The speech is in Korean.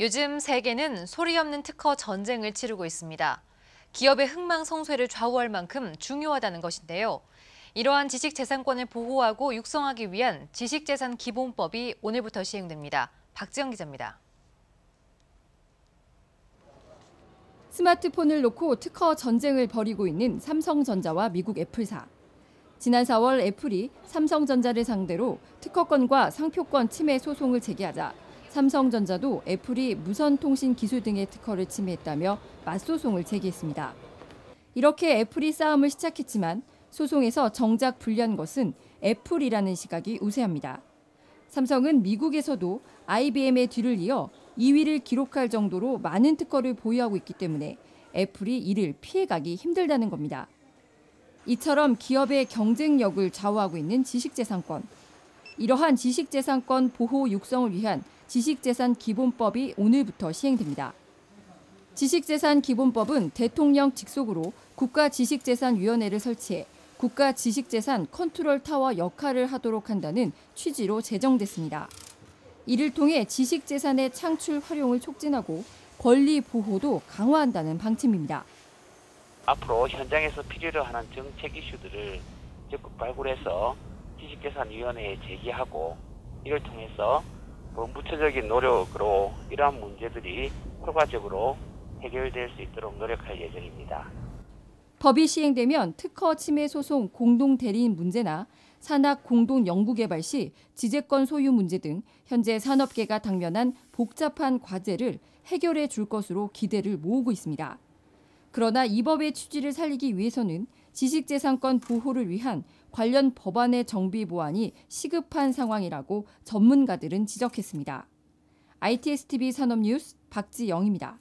요즘 세계는 소리 없는 특허 전쟁을 치르고 있습니다. 기업의 흥망성쇠를 좌우할 만큼 중요하다는 것인데요. 이러한 지식재산권을 보호하고 육성하기 위한 지식재산 기본법이 오늘부터 시행됩니다. 박지영 기자입니다. 스마트폰을 놓고 특허 전쟁을 벌이고 있는 삼성전자와 미국 애플사. 지난 4월 애플이 삼성전자를 상대로 특허권과 상표권 침해 소송을 제기하자 삼성전자도 애플이 무선 통신 기술 등의 특허를 침해했다며 맞소송을 제기했습니다. 이렇게 애플이 싸움을 시작했지만 소송에서 정작 불리한 것은 애플이라는 시각이 우세합니다. 삼성은 미국에서도 IBM의 뒤를 이어 2위를 기록할 정도로 많은 특허를 보유하고 있기 때문에 애플이 이를 피해가기 힘들다는 겁니다. 이처럼 기업의 경쟁력을 좌우하고 있는 지식재산권. 이러한 지식재산권 보호 육성을 위한 지식재산 기본법이 오늘부터 시행됩니다. 지식재산 기본법은 대통령 직속으로 국가지식재산위원회를 설치해 국가 지식재산 컨트롤 타워 역할을 하도록 한다는 취지로 제정됐습니다. 이를 통해 지식재산의 창출 활용을 촉진하고 권리 보호도 강화한다는 방침입니다. 앞으로 현장에서 필요로 하는 정책 이슈들을 적극 발굴해서 지식재산위원회에 제기하고 이를 통해서 본부처적인 노력으로 이러한 문제들이 효과적으로 해결될 수 있도록 노력할 예정입니다. 법이 시행되면 특허 침해 소송 공동 대리인 문제나 산학 공동 연구 개발 시 지재권 소유 문제 등 현재 산업계가 당면한 복잡한 과제를 해결해 줄 것으로 기대를 모으고 있습니다. 그러나 이 법의 취지를 살리기 위해서는 지식재산권 보호를 위한 관련 법안의 정비 보완이 시급한 상황이라고 전문가들은 지적했습니다. ITSTV 산업뉴스 박지영입니다.